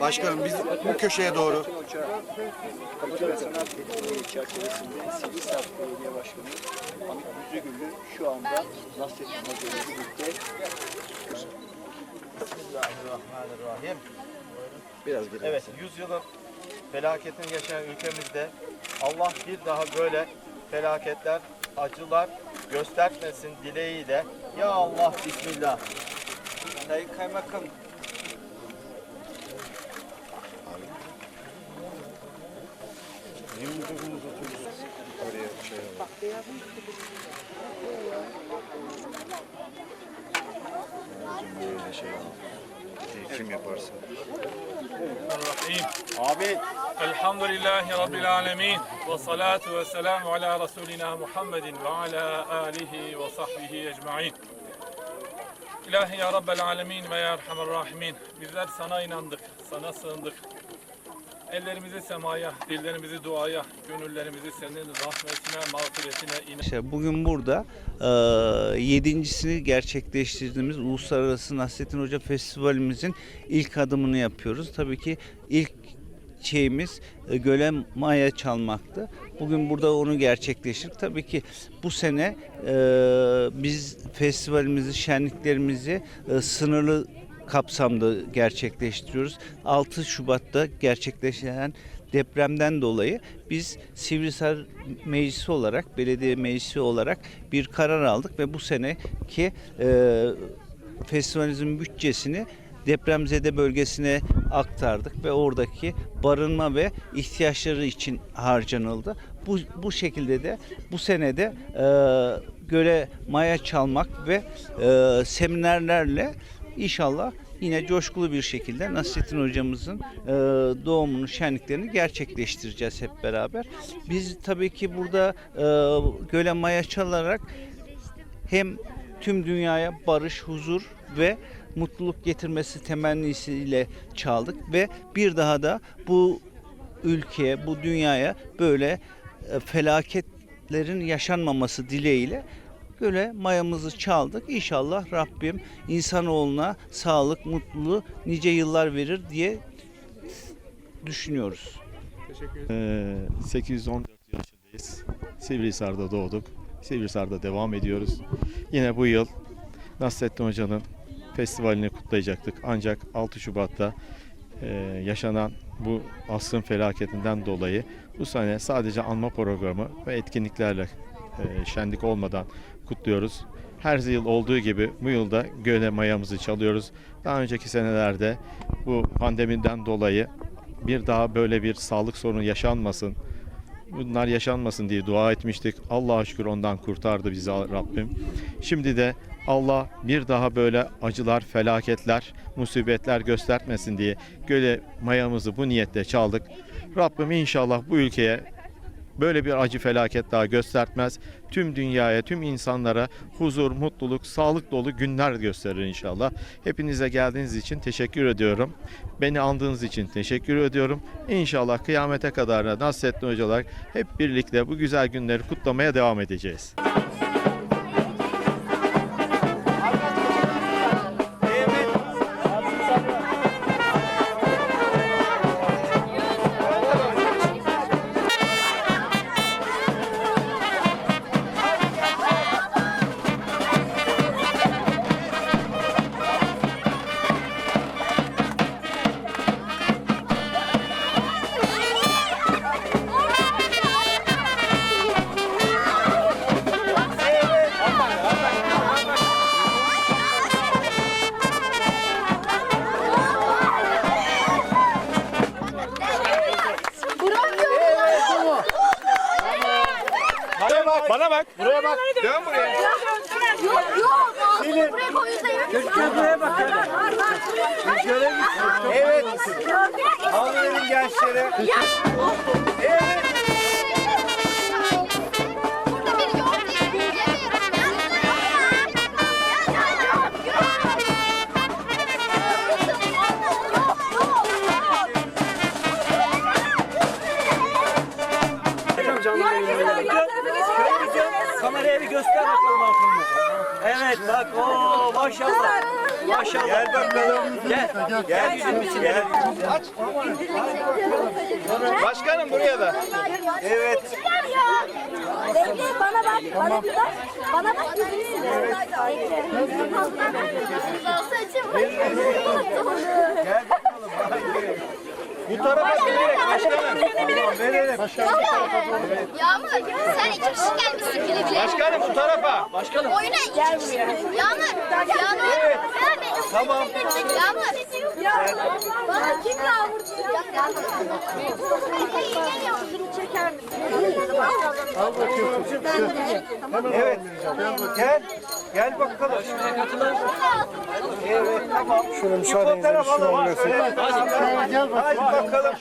Başkanım biz bu köşeye doğru. Belediye Başkanı Hamit Yüzügüllü şu anda Nasrettin Hoca ile birlikte Bismillahirrahmanirrahim. Biraz biraz. Evet, 100 yılın felaketini geçen ülkemizde Allah bir daha böyle felaketler, acılar göstermesin dileğiyle. Ya Allah, Bismillah. Sayın Kaymakam, uzun uzatıyoruz. Oraya şey Böyle şey Kim yaparsa. Abi. Elhamdülillahi Rabbil alemin. Ve salatu ve selamu ala Resulina Muhammedin ve ala alihi ve sahbihi ecma'in. İlahi ya Rabbel alemin ve ya Erhamer Rahimin. Bizler sana inandık, sana sığındık. Ellerimizi semaya, dillerimizi duaya, gönüllerimizi senin rahmetine, mağfiretine inan. Arkadaşlar bugün burada e, yedincisini gerçekleştirdiğimiz Uluslararası Nasrettin Hoca Festivalimizin ilk adımını yapıyoruz. Tabii ki ilk şeyimiz e, göle maya çalmaktı. Bugün burada onu gerçekleştirdik. Tabii ki bu sene e, biz festivalimizi, şenliklerimizi e, sınırlı kapsamda gerçekleştiriyoruz. 6 Şubat'ta gerçekleşen depremden dolayı biz Sivrisar Meclisi olarak, belediye meclisi olarak bir karar aldık ve bu seneki e, festivalimizin bütçesini depremzede bölgesine aktardık ve oradaki barınma ve ihtiyaçları için harcanıldı. Bu, bu şekilde de bu senede e, göle maya çalmak ve e, seminerlerle inşallah yine coşkulu bir şekilde Nasrettin hocamızın e, doğumunu, şenliklerini gerçekleştireceğiz hep beraber. Biz tabii ki burada e, göle maya çalarak hem tüm dünyaya barış, huzur ve mutluluk getirmesi temennisiyle çaldık ve bir daha da bu ülkeye, bu dünyaya böyle e, felaketlerin yaşanmaması dileğiyle böyle mayamızı çaldık. İnşallah Rabbim insanoğluna sağlık, mutluluğu nice yıllar verir diye düşünüyoruz. Ee, 814 yaşındayız. Sivrihisar'da doğduk. Sivrihisar'da devam ediyoruz. Yine bu yıl Nasrettin Hoca'nın festivalini kutlayacaktık. Ancak 6 Şubat'ta e, yaşanan bu asrın felaketinden dolayı bu sene sadece anma programı ve etkinliklerle e, şenlik olmadan kutluyoruz. Her yıl olduğu gibi bu yılda göle mayamızı çalıyoruz. Daha önceki senelerde bu pandemiden dolayı bir daha böyle bir sağlık sorunu yaşanmasın. Bunlar yaşanmasın diye dua etmiştik. Allah'a şükür ondan kurtardı bizi Rabbim. Şimdi de Allah bir daha böyle acılar, felaketler, musibetler göstermesin diye göle mayamızı bu niyetle çaldık. Rabbim inşallah bu ülkeye böyle bir acı felaket daha göstermez. Tüm dünyaya, tüm insanlara huzur, mutluluk, sağlık dolu günler gösterir inşallah. Hepinize geldiğiniz için teşekkür ediyorum. Beni andığınız için teşekkür ediyorum. İnşallah kıyamete kadar da Nasrettin Hocalar hep birlikte bu güzel günleri kutlamaya devam edeceğiz. Bak. Buraya bak. Dön buraya. Yok yok. Buraya koyun Çocuklar buraya bak. Evet. Alıverin gençlere. Evet. Burada biri yok diye Kameraya bir göster bakalım altını. Evet bak o maşallah. Maşallah. Gel bakalım. Gel. Gel yüzümüzü gel. Başkanım buraya da. Evet. Bekle bana bak. Bana bir bak. Bana bak yüzünü Bu tarafa dönerek başkanım. Verelim. Yağmur sen iki kişi gelmişsin bile bile. Başkanım bu tarafa. Başkanım. Oyuna iki kişi. Yağmur. Yağmur. Evet. Tamam. Yağmur. Bana kim yağmur diyor? çeker Evet. Gel. Gel bakalım. Evet tamam. Şunu müsaade fotoğraf alalım. Evet. Hadi bakalım.